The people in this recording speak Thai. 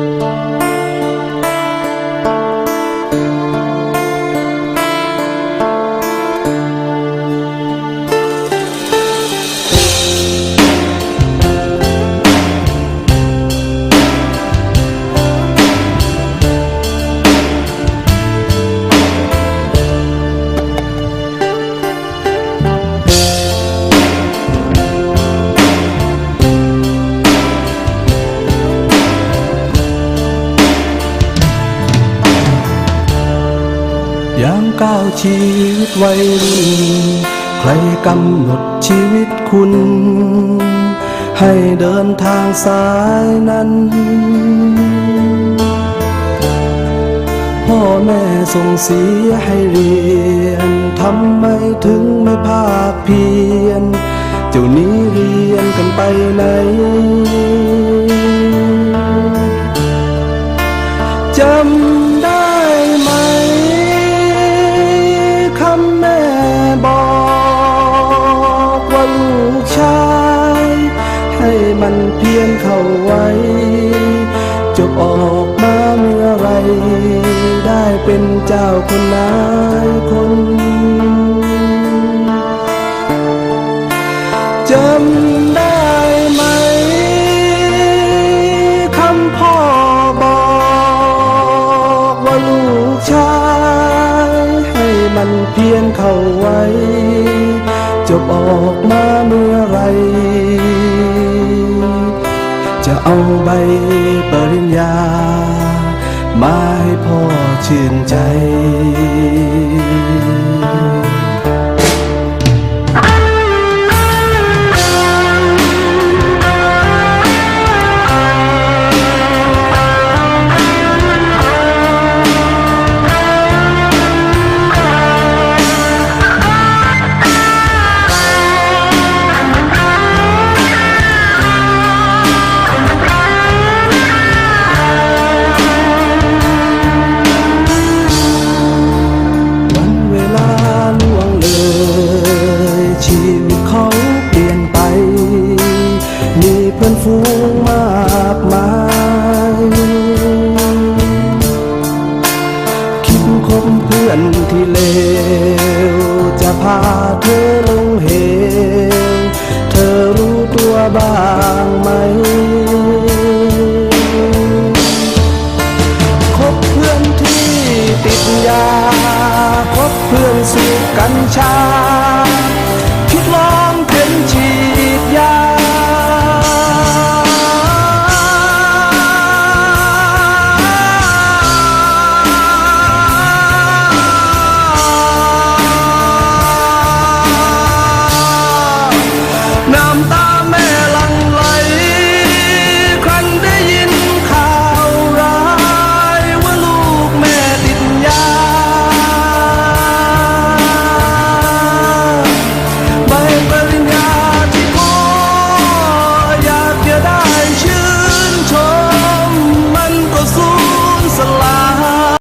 ย ก้าวชีวิตวัยรุ่นใครกำหนดชีวิตคุณ ให้เดินทางสายนั้น พ่อแม่ส่งเสียให้เรียนทำไมถึงไม่ภาคเพียรเจ้านี้เรียนกันไปไหน ให้มันเพียรเข้าไว้จบออกมาเมื่อไร ได้เป็นเจ้าคนนายคนจำได้ไหมคำพ่อบอกว่าลูกชาย ให้มันเพียรเข้าไว้ ปริญญา มาให้พ่อชื่นใจ เพื่อนที่เลว จะพาเธอลงเหว เธอรู้ตัวบ้างไหมคบเพื่อนที่ติดยา คบเพื่อนสูบกัญชา